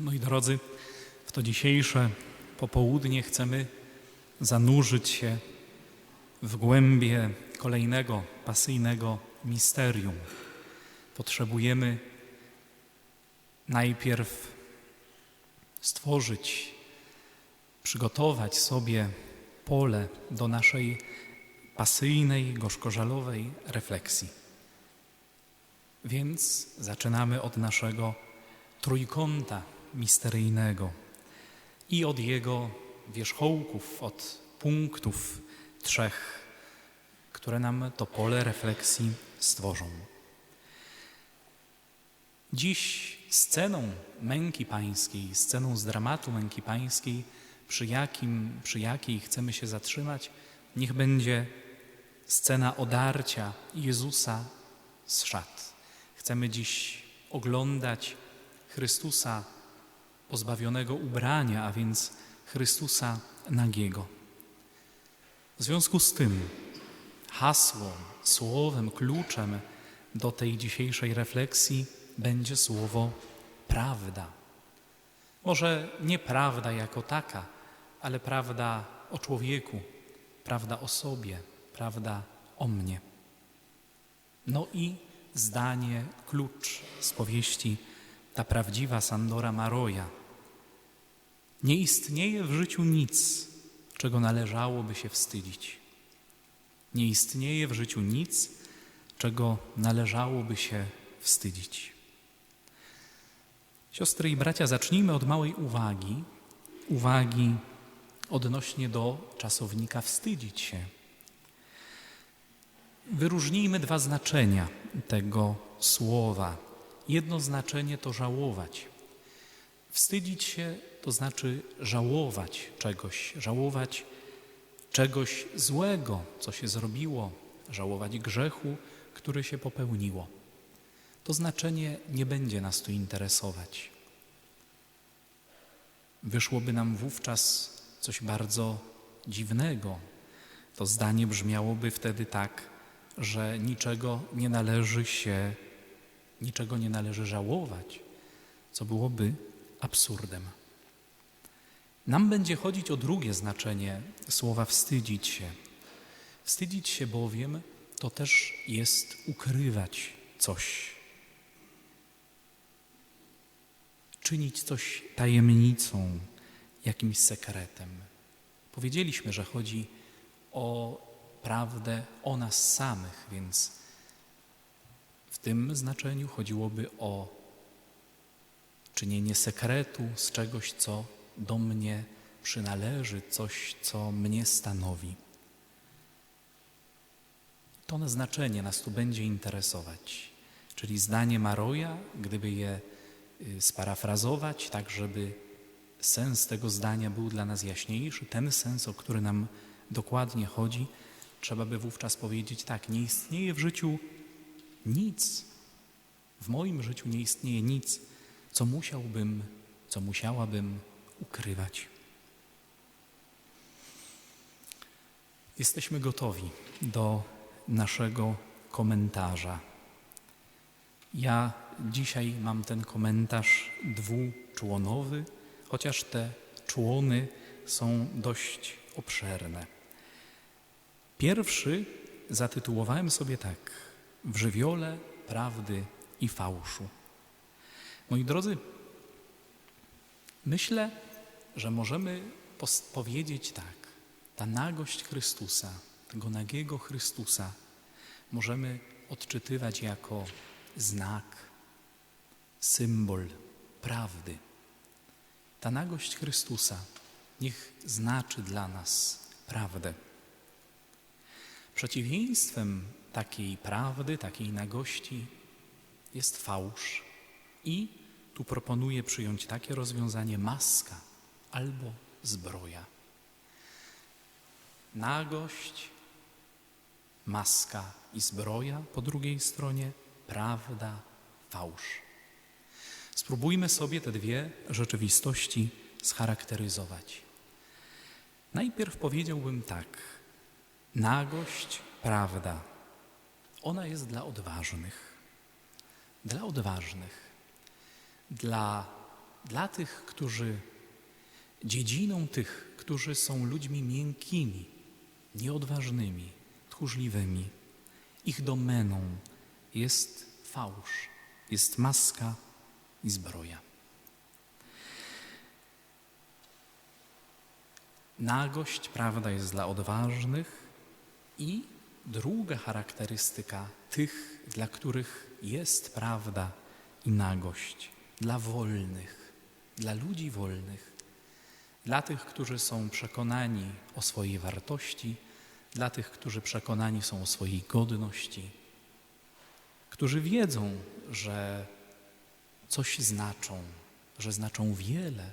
Moi drodzy, w to dzisiejsze popołudnie chcemy zanurzyć się w głębie kolejnego pasyjnego misterium. Potrzebujemy najpierw stworzyć, przygotować sobie pole do naszej pasyjnej, gorzkożalowej refleksji. Więc zaczynamy od naszego trójkąta misteryjnego i od jego wierzchołków, od punktów trzech, które nam to pole refleksji stworzą. Dziś sceną męki pańskiej, sceną z dramatu męki pańskiej, przy, jakim, przy jakiej chcemy się zatrzymać, niech będzie scena odarcia Jezusa z szat. Chcemy dziś oglądać Chrystusa pozbawionego ubrania, a więc Chrystusa nagiego. W związku z tym hasło, słowem, kluczem do tej dzisiejszej refleksji będzie słowo prawda. Może nie prawda jako taka, ale prawda o człowieku, prawda o sobie, prawda o mnie. No i zdanie, klucz z powieści Ta prawdziwa Sandora Maroja. Nie istnieje w życiu nic, czego należałoby się wstydzić. Nie istnieje w życiu nic, czego należałoby się wstydzić. Siostry i bracia, zacznijmy od małej uwagi, uwagi odnośnie do czasownika wstydzić się. Wyróżnijmy dwa znaczenia tego słowa. Jedno znaczenie to żałować. Wstydzić się to znaczy żałować czegoś, żałować czegoś złego, co się zrobiło, żałować grzechu, który się popełniło. To znaczenie nie będzie nas tu interesować. Wyszłoby nam wówczas coś bardzo dziwnego. To zdanie brzmiałoby wtedy tak, że niczego nie należy się, niczego nie należy żałować, co byłoby absurdem. Nam będzie chodzić o drugie znaczenie słowa wstydzić się. Wstydzić się bowiem to też jest ukrywać coś. Czynić coś tajemnicą, jakimś sekretem. Powiedzieliśmy, że chodzi o prawdę o nas samych, więc w tym znaczeniu chodziłoby o czynienie sekretu z czegoś, co do mnie przynależy, coś, co mnie stanowi. To znaczenie nas tu będzie interesować. Czyli zdanie Maroja, gdyby je y, sparafrazować, tak żeby sens tego zdania był dla nas jaśniejszy, ten sens, o który nam dokładnie chodzi, trzeba by wówczas powiedzieć tak, nie istnieje w życiu nic, w moim życiu nie istnieje nic, co musiałbym, co musiałabym ukrywać. Jesteśmy gotowi do naszego komentarza. Ja dzisiaj mam ten komentarz dwuczłonowy, chociaż te człony są dość obszerne. Pierwszy zatytułowałem sobie tak: W żywiole prawdy i fałszu. Moi drodzy, myślę, że możemy powiedzieć tak: ta nagość Chrystusa, tego nagiego Chrystusa, możemy odczytywać jako znak, symbol prawdy. Ta nagość Chrystusa niech znaczy dla nas prawdę. Przeciwieństwem takiej prawdy, takiej nagości jest fałsz. I tu proponuję przyjąć takie rozwiązanie maska albo zbroja. Nagość, maska i zbroja, po drugiej stronie prawda, fałsz. Spróbujmy sobie te dwie rzeczywistości scharakteryzować. Najpierw powiedziałbym tak. Nagość, prawda, ona jest dla odważnych. Dla odważnych. Dla dla tych, którzy dziedziną tych, którzy są ludźmi miękkimi, nieodważnymi, tchórzliwymi, ich domeną jest fałsz, jest maska i zbroja. Nagość, prawda, jest dla odważnych i druga charakterystyka tych, dla których jest prawda i nagość, dla wolnych, dla ludzi wolnych, dla tych, którzy są przekonani o swojej wartości, dla tych, którzy przekonani są o swojej godności, którzy wiedzą, że coś znaczą, że znaczą wiele,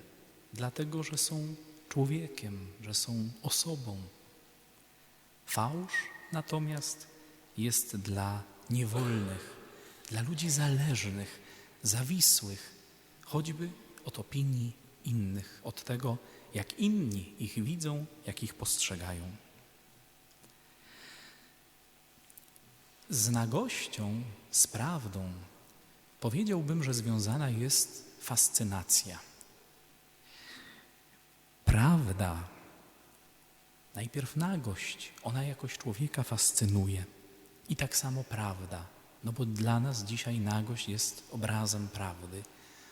dlatego że są człowiekiem, że są osobą. Fałsz natomiast jest dla niewolnych, dla ludzi zależnych, zawisłych, choćby od opinii innych, od tego, jak inni ich widzą, jak ich postrzegają. Z nagością, z prawdą, powiedziałbym, że związana jest fascynacja. Prawda, najpierw nagość, ona jakoś człowieka fascynuje. I tak samo prawda, no bo dla nas dzisiaj nagość jest obrazem prawdy.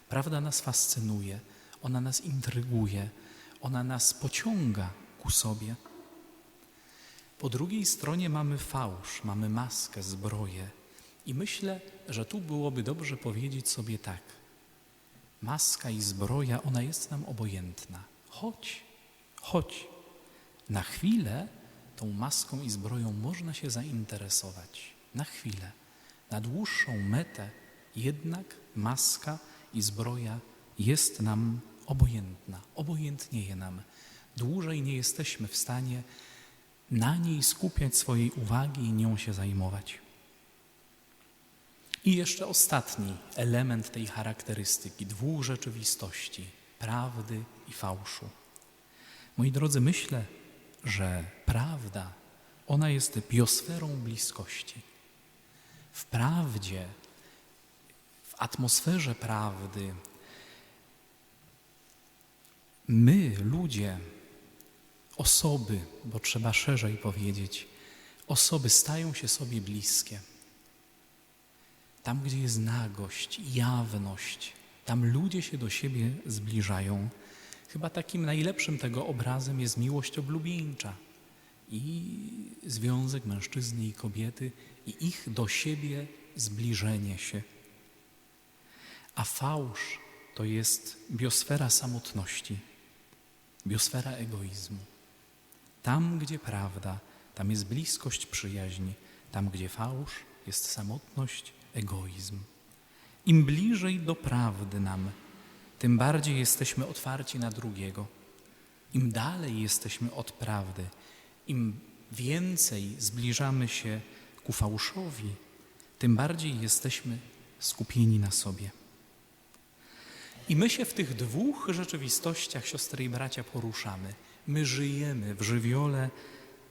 Prawda nas fascynuje, ona nas intryguje, ona nas pociąga ku sobie. Po drugiej stronie mamy fałsz, mamy maskę, zbroję. I myślę, że tu byłoby dobrze powiedzieć sobie tak. Maska i zbroja, ona jest nam obojętna. Chodź, chodź. Na chwilę tą maską i zbroją można się zainteresować. Na chwilę. Na dłuższą metę jednak maska i zbroja jest nam obojętna, obojętnieje nam. Dłużej nie jesteśmy w stanie na niej skupiać swojej uwagi i nią się zajmować. I jeszcze ostatni element tej charakterystyki dwóch rzeczywistości prawdy i fałszu. Moi drodzy, myślę, że prawda, ona jest biosferą bliskości. W prawdzie, w atmosferze prawdy, my, ludzie, osoby, bo trzeba szerzej powiedzieć, osoby stają się sobie bliskie. Tam, gdzie jest nagość, jawność, tam ludzie się do siebie zbliżają. Chyba takim najlepszym tego obrazem jest miłość oblubieńcza i związek mężczyzny i kobiety i ich do siebie zbliżenie się. A fałsz to jest biosfera samotności, biosfera egoizmu. Tam, gdzie prawda, tam jest bliskość przyjaźni, tam, gdzie fałsz, jest samotność, egoizm. Im bliżej do prawdy nam, tym bardziej jesteśmy otwarci na drugiego. Im dalej jesteśmy od prawdy, im więcej zbliżamy się ku fałszowi, tym bardziej jesteśmy skupieni na sobie. I my się w tych dwóch rzeczywistościach, siostry i bracia, poruszamy. My żyjemy w żywiole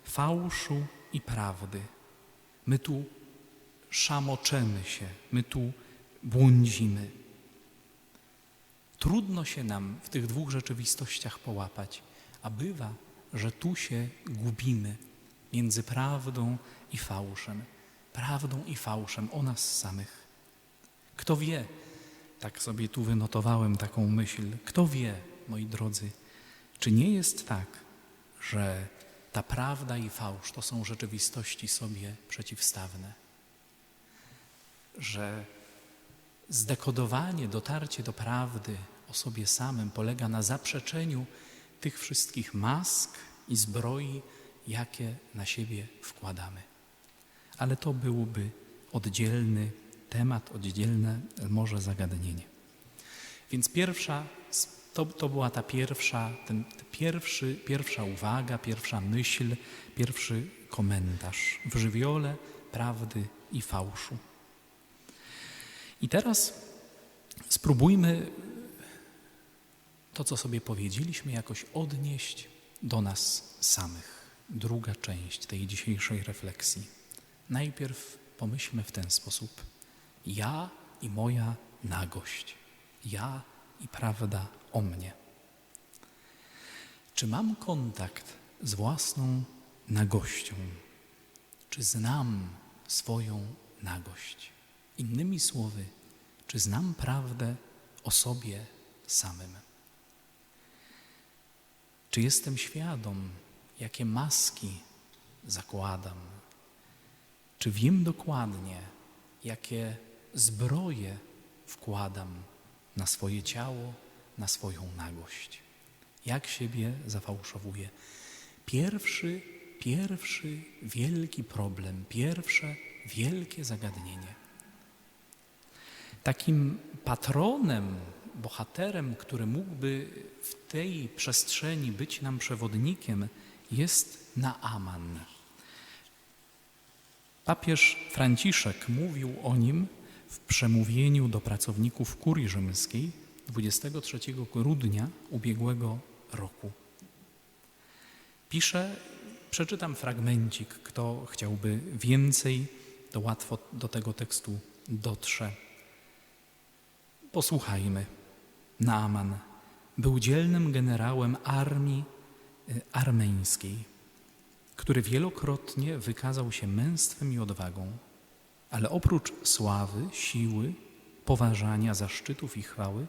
fałszu i prawdy. My tu szamoczemy się, my tu błądzimy. Trudno się nam w tych dwóch rzeczywistościach połapać, a bywa, że tu się gubimy między prawdą i fałszem, prawdą i fałszem o nas samych. Kto wie, tak sobie tu wynotowałem taką myśl, kto wie, moi drodzy, czy nie jest tak, że ta prawda i fałsz to są rzeczywistości sobie przeciwstawne? Że zdekodowanie, dotarcie do prawdy o sobie samym polega na zaprzeczeniu tych wszystkich mask i zbroi, jakie na siebie wkładamy. Ale to byłby oddzielny temat, oddzielne może zagadnienie. Więc pierwsza to, to była ta pierwsza, ten pierwszy, pierwsza uwaga, pierwsza myśl, pierwszy komentarz w żywiole prawdy i fałszu. I teraz spróbujmy to, co sobie powiedzieliśmy, jakoś odnieść do nas samych. Druga część tej dzisiejszej refleksji. Najpierw pomyślmy w ten sposób: ja i moja nagość, ja i prawda o mnie. Czy mam kontakt z własną nagością? Czy znam swoją nagość? Innymi słowy, czy znam prawdę o sobie samym? Czy jestem świadom, jakie maski zakładam? Czy wiem dokładnie, jakie zbroje wkładam na swoje ciało, na swoją nagość? Jak siebie zafałszowuję? Pierwszy, pierwszy wielki problem, pierwsze wielkie zagadnienie. Takim patronem, bohaterem, który mógłby w tej przestrzeni być nam przewodnikiem, jest Naaman. Papież Franciszek mówił o nim w przemówieniu do pracowników kurii rzymskiej 23 grudnia ubiegłego roku. Pisze, przeczytam fragmencik, kto chciałby więcej, to łatwo do tego tekstu dotrze. Posłuchajmy. Naaman był dzielnym generałem armii y, armeńskiej, który wielokrotnie wykazał się męstwem i odwagą, ale oprócz sławy, siły, poważania, zaszczytów i chwały,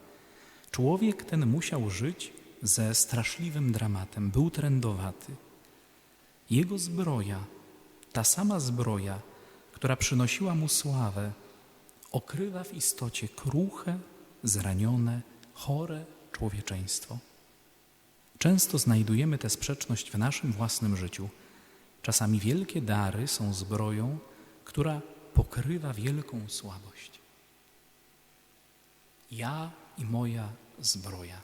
człowiek ten musiał żyć ze straszliwym dramatem, był trędowaty. Jego zbroja, ta sama zbroja, która przynosiła mu sławę, okrywa w istocie kruche, zranione, chore człowieczeństwo. Często znajdujemy tę sprzeczność w naszym własnym życiu. Czasami wielkie dary są zbroją, która pokrywa wielką słabość. Ja i moja zbroja.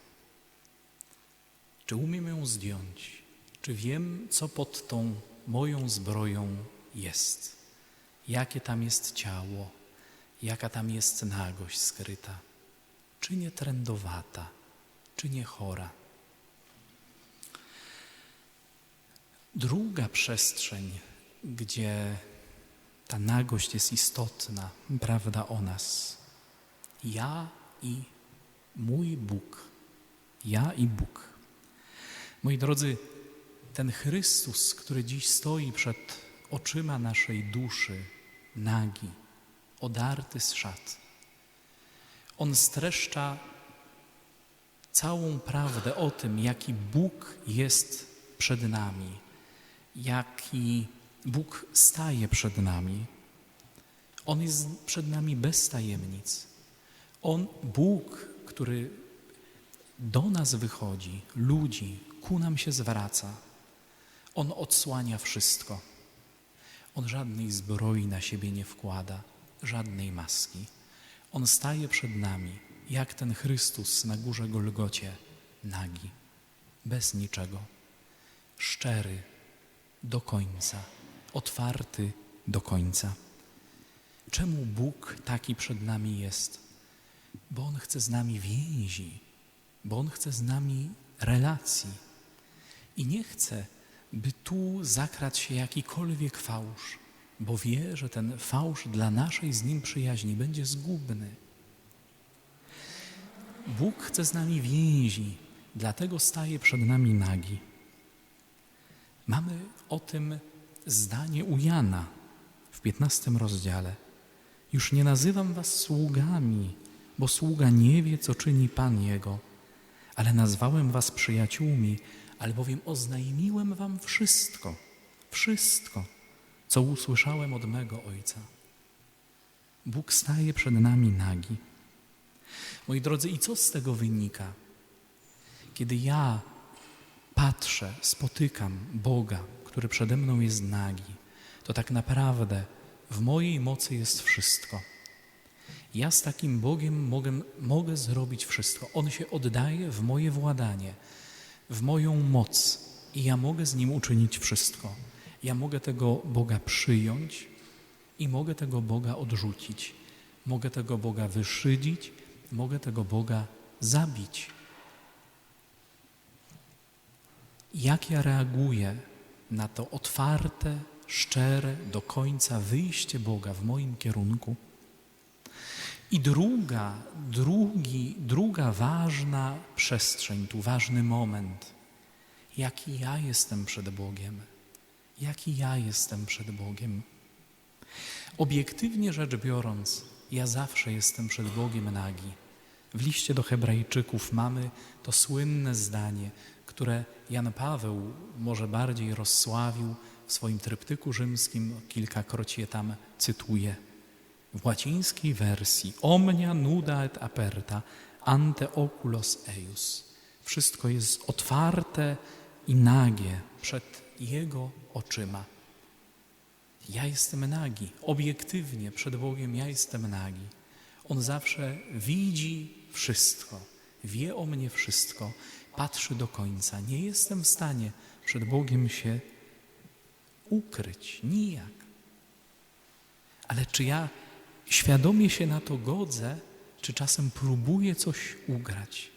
Czy umiem ją zdjąć? Czy wiem, co pod tą moją zbroją jest? Jakie tam jest ciało? Jaka tam jest nagość skryta? Czy nie trędowata? Czy nie chora? Druga przestrzeń, gdzie ta nagość jest istotna, prawda o nas. Ja i mój Bóg. Ja i Bóg. Moi drodzy, ten Chrystus, który dziś stoi przed oczyma naszej duszy, nagi, odarty z szat, on streszcza całą prawdę o tym, jaki Bóg jest przed nami, jaki Bóg staje przed nami. On jest przed nami bez tajemnic. On, Bóg, który do nas wychodzi, ludzi, ku nam się zwraca. On odsłania wszystko. On żadnej zbroi na siebie nie wkłada, żadnej maski. On staje przed nami, jak ten Chrystus na górze Golgocie, nagi, bez niczego, szczery do końca, otwarty do końca. Czemu Bóg taki przed nami jest? Bo On chce z nami więzi, bo On chce z nami relacji i nie chce, by tu zakrać się jakikolwiek fałsz, bo wie, że ten fałsz dla naszej z Nim przyjaźni będzie zgubny. Bóg chce z nami więzi, dlatego staje przed nami nagi. Mamy o tym zdanie u Jana w 15 rozdziale. Już nie nazywam was sługami, bo sługa nie wie, co czyni Pan Jego, ale nazwałem was przyjaciółmi, albowiem oznajmiłem wam wszystko, wszystko, co usłyszałem od mego Ojca. Bóg staje przed nami nagi. Moi drodzy, i co z tego wynika? Kiedy ja patrzę, spotykam Boga, który przede mną jest nagi, to tak naprawdę w mojej mocy jest wszystko. Ja z takim Bogiem mogę, mogę zrobić wszystko. On się oddaje w moje władanie, w moją moc i ja mogę z Nim uczynić wszystko. Ja mogę tego Boga przyjąć i mogę tego Boga odrzucić. Mogę tego Boga wyszydzić, mogę tego Boga zabić. Jak ja reaguję na to otwarte, szczere, do końca wyjście Boga w moim kierunku? I druga, drugi, druga ważna przestrzeń, tu ważny moment. Jaki ja jestem przed Bogiem? Jaki ja jestem przed Bogiem? Obiektywnie rzecz biorąc, ja zawsze jestem przed Bogiem nagi. W liście do Hebrajczyków mamy to słynne zdanie, które Jan Paweł może bardziej rozsławił w swoim tryptyku rzymskim, kilkakroć je tam cytuje. W łacińskiej wersji omnia nuda et aperta ante oculos eius. Wszystko jest otwarte i nagie przed Jego oczyma. Ja jestem nagi, obiektywnie przed Bogiem ja jestem nagi. On zawsze widzi wszystko, wie o mnie wszystko, patrzy do końca. Nie jestem w stanie przed Bogiem się ukryć, nijak. Ale czy ja świadomie się na to godzę, czy czasem próbuję coś ugrać?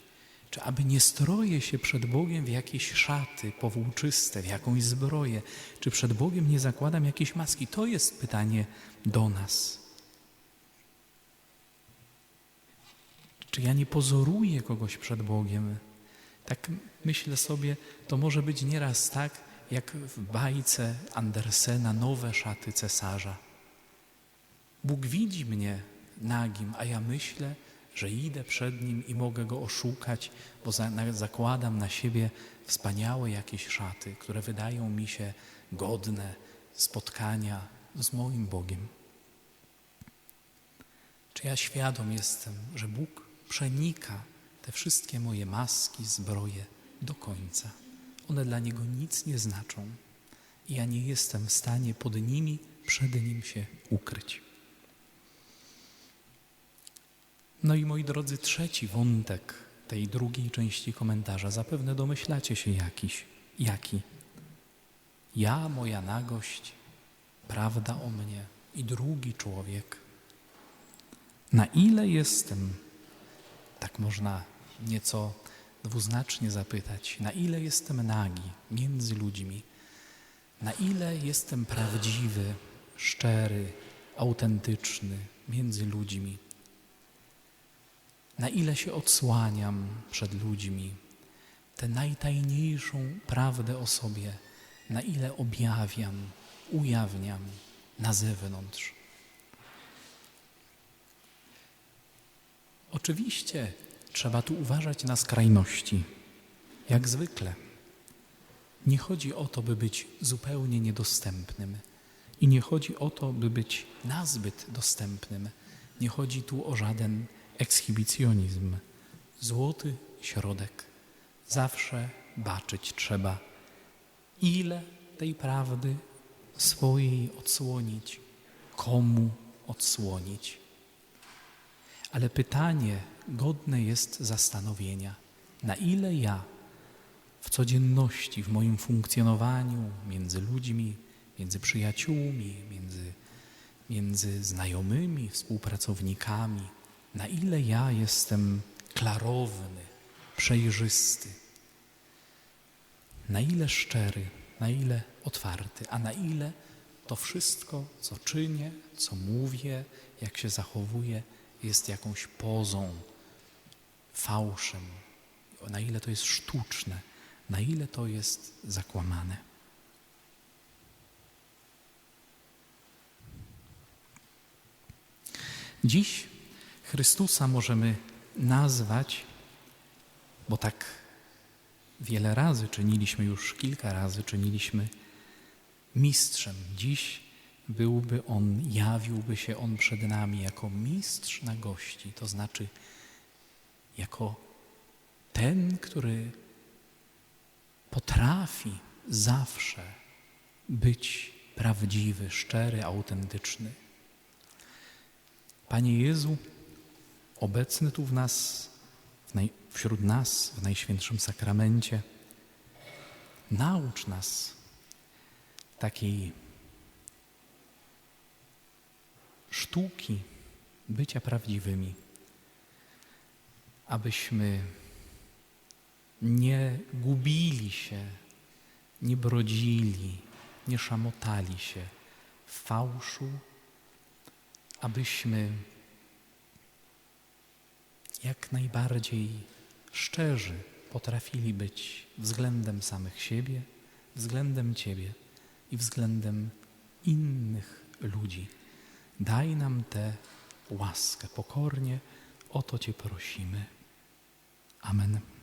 Czy aby nie stroję się przed Bogiem w jakieś szaty powłóczyste, w jakąś zbroję? Czy przed Bogiem nie zakładam jakiejś maski? To jest pytanie do nas. Czy ja nie pozoruję kogoś przed Bogiem? Tak myślę sobie, to może być nieraz tak, jak w bajce Andersena Nowe szaty cesarza. Bóg widzi mnie nagim, a ja myślę, że idę przed Nim i mogę Go oszukać, bo za, na, zakładam na siebie wspaniałe jakieś szaty, które wydają mi się godne spotkania z moim Bogiem. Czy ja świadom jestem, że Bóg przenika te wszystkie moje maski, zbroje do końca? One dla Niego nic nie znaczą i ja nie jestem w stanie pod nimi, przed Nim się ukryć. No i moi drodzy, trzeci wątek tej drugiej części komentarza. Zapewne domyślacie się jakiś. Jaki? Ja, moja nagość, prawda o mnie i drugi człowiek. Na ile jestem, tak można nieco dwuznacznie zapytać, na ile jestem nagi między ludźmi, na ile jestem prawdziwy, szczery, autentyczny między ludźmi? Na ile się odsłaniam przed ludźmi, tę najtajniejszą prawdę o sobie, na ile objawiam, ujawniam na zewnątrz. Oczywiście trzeba tu uważać na skrajności, jak zwykle. Nie chodzi o to, by być zupełnie niedostępnym i nie chodzi o to, by być nazbyt dostępnym. Nie chodzi tu o żaden ekshibicjonizm, złoty środek. Zawsze baczyć trzeba, ile tej prawdy swojej odsłonić, komu odsłonić. Ale pytanie godne jest zastanowienia, na ile ja w codzienności, w moim funkcjonowaniu między ludźmi, między przyjaciółmi, między, między znajomymi, współpracownikami, na ile ja jestem klarowny, przejrzysty, na ile szczery, na ile otwarty, a na ile to wszystko, co czynię, co mówię, jak się zachowuję, jest jakąś pozą, fałszem, na ile to jest sztuczne, na ile to jest zakłamane. Dziś Chrystusa możemy nazwać, bo tak wiele razy czyniliśmy, już kilka razy czyniliśmy mistrzem. Dziś byłby On, jawiłby się On przed nami jako mistrz na gości, to znaczy jako ten, który potrafi zawsze być prawdziwy, szczery, autentyczny. Panie Jezu, obecny tu w nas, w naj, wśród nas, w Najświętszym Sakramencie. Naucz nas takiej sztuki bycia prawdziwymi, abyśmy nie gubili się, nie brodzili, nie szamotali się w fałszu, abyśmy jak najbardziej szczerzy potrafili być względem samych siebie, względem Ciebie i względem innych ludzi. Daj nam tę łaskę pokornie, o to Cię prosimy. Amen.